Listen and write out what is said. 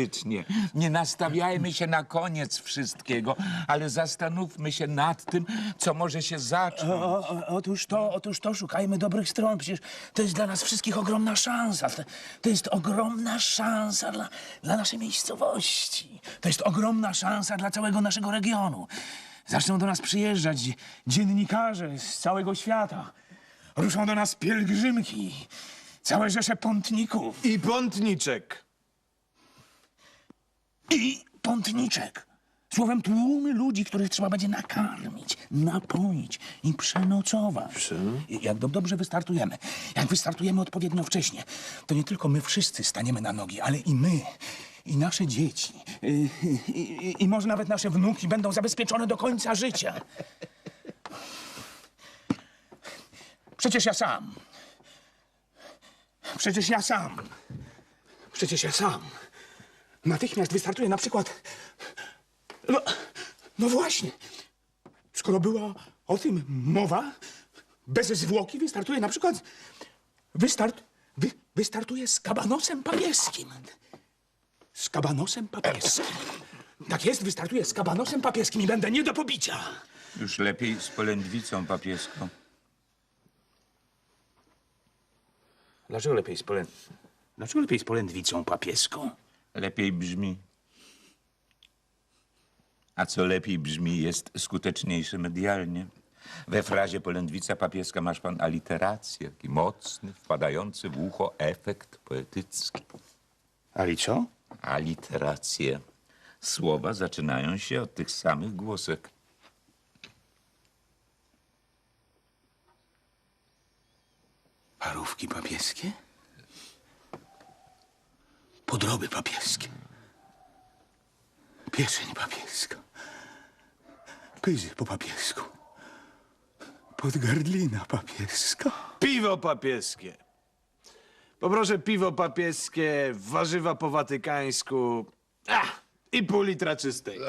Faktycznie. Nie nastawiajmy się na koniec wszystkiego, ale zastanówmy się nad tym, co może się zacząć. O, o, otóż to, otóż to, szukajmy dobrych stron. Przecież to jest dla nas wszystkich ogromna szansa. To, to jest ogromna szansa dla, dla naszej miejscowości. To jest ogromna szansa dla całego naszego regionu. Zaczną do nas przyjeżdżać dzie- dziennikarze z całego świata. Ruszą do nas pielgrzymki, całe rzesze pątników I pątniczek. I pątniczek. Słowem tłumy ludzi, których trzeba będzie nakarmić, napoić i przenocować. Jak do, dobrze wystartujemy, jak wystartujemy odpowiednio wcześnie, to nie tylko my wszyscy staniemy na nogi, ale i my, i nasze dzieci, i, i, i, i może nawet nasze wnuki będą zabezpieczone do końca życia. Przecież ja sam. Przecież ja sam. Przecież ja sam. Natychmiast wystartuję na przykład. No, no właśnie. Skoro była o tym mowa, bez zwłoki wystartuję na przykład. Wystart. Wy, wystartuję z kabanosem papieskim. Z kabanosem papieskim. Tak jest, wystartuję z kabanosem papieskim i będę nie do pobicia. Już lepiej z polędwicą papieską. Dlaczego lepiej z. Dlaczego lepiej z polędwicą papieską? Lepiej brzmi. A co lepiej brzmi, jest skuteczniejsze medialnie. We frazie polędwica papieska masz pan aliterację, taki mocny, wpadający w ucho efekt poetycki. Ali co? Aliteracje. Słowa zaczynają się od tych samych głosek. Parówki papieskie? Podroby papieskie. Pieczeń papieska. Pyzy po papiesku. Podgardlina papieska. Piwo papieskie. Poproszę piwo papieskie, warzywa po watykańsku. Ach, i pół litra czystej.